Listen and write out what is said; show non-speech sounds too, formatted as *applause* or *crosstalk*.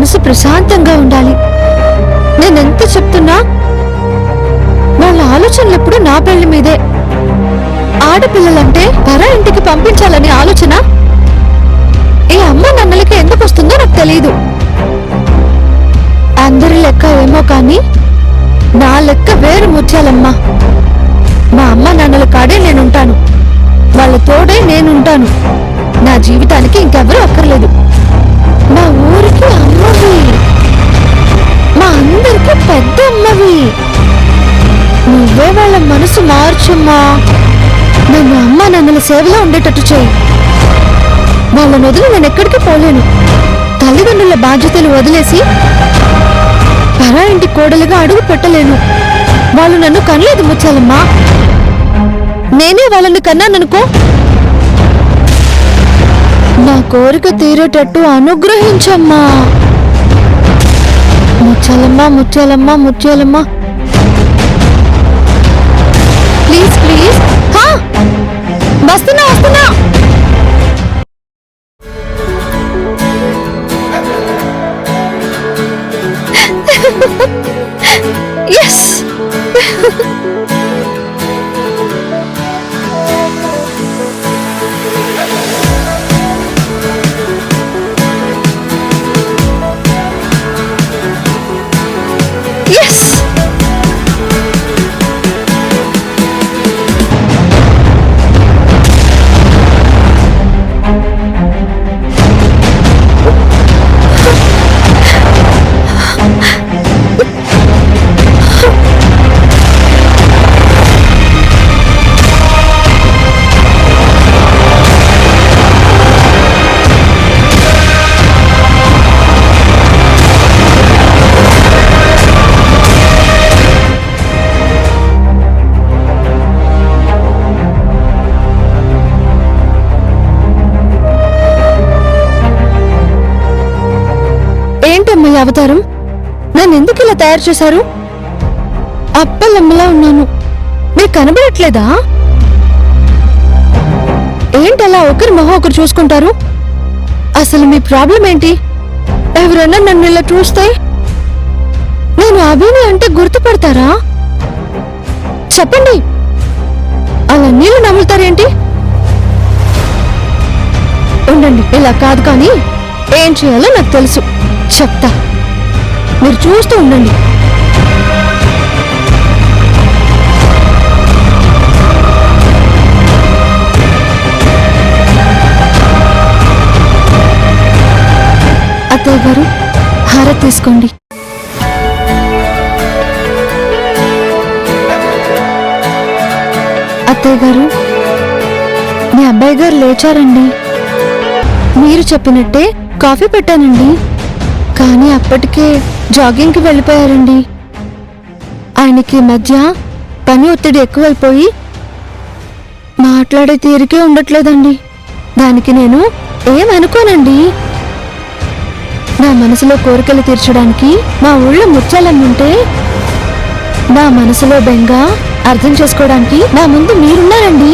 మనసు ప్రశాంతంగా ఉండాలి. నేనెంత చెప్తున్నా వాళ్ళ ఆలోచనలెప్పుడు నా పెళ్ళి మీదే. ఆడపిల్లలంటే పర ఇంటికి పంపించాలనే ఆలోచన ఈ అమ్మ నన్నలకి ఎందుకు వస్తుందో నాకు తెలియదు అందరి లెక్క ఏమో కానీ నా లెక్క వేరు ముత్యాలమ్మా. మా అమ్మ నాన్నల కాడే నేనుంటాను. వాళ్ళ తోడే నేనుంటాను. నా జీవితానికి ఇంకెవరూ అక్కర్లేదు. మనసు మార్చమ్మా. నన్ను అమ్మ నన్నుల సేవలో ఉండేటట్టు చేయి. వాళ్ళని వదిలి నేను ఎక్కడికి పోలేను. తల్లిదండ్రుల బాధ్యతలు వదిలేసి పరా ఇంటి కోడలుగా అడుగు పెట్టలేను. వాళ్ళు నన్ను కనలేదు ముచ్చాలమ్మా నేనే వాళ్ళని కన్నాననుకో. నా కోరిక తీరేటట్టు అనుగ్రహించమ్మా. ముచ్చాలమ్మా ముచ్చాలమ్మా ముచ్చాలమ్మా 哈 *laughs* 哈 అవతారం? నన్ను ఎందుకు ఇలా తయారు చేశారు? అప్పలమ్మలా ఉన్నాను. మీకు కనబడట్లేదా? ఏంటలా ఒకరి మొహం ఒకరు చూసుకుంటారు? అసలు మీ ప్రాబ్లం ఏంటి? ఎవరైనా నన్ను ఇలా చూస్తే నేను అభిని అంటే గుర్తుపడతారా? చెప్పండి. అలా నీళ్ళు నమ్ముతారేంటి? ఉండండి ఇలా కాదు కానీ ఏం చేయాలో నాకు తెలుసు. చెప్తా. మీరు చూస్తూ ఉండండి. అత్తయ్య గారు హారతి తీసుకోండి. అత్తయ్య గారు మీ అబ్బాయి గారు లేచారండి. మీరు చెప్పినట్టే కాఫీ పెట్టానండి. కానీ అప్పటికే జాగింగ్కి వెళ్ళిపోయారండి. ఆయనకి మధ్య పని ఒత్తిడి ఎక్కువైపోయి మాట్లాడే తీరికే ఉండట్లేదండి. దానికి నేను ఏమనుకోనండి? నా మనసులో కోరికలు తీర్చడానికి మా ఊళ్ళో ముత్యాలమ్ముంటే నా మనసులో బెంగ అర్థం చేసుకోవడానికి నా ముందు మీరున్నారండి.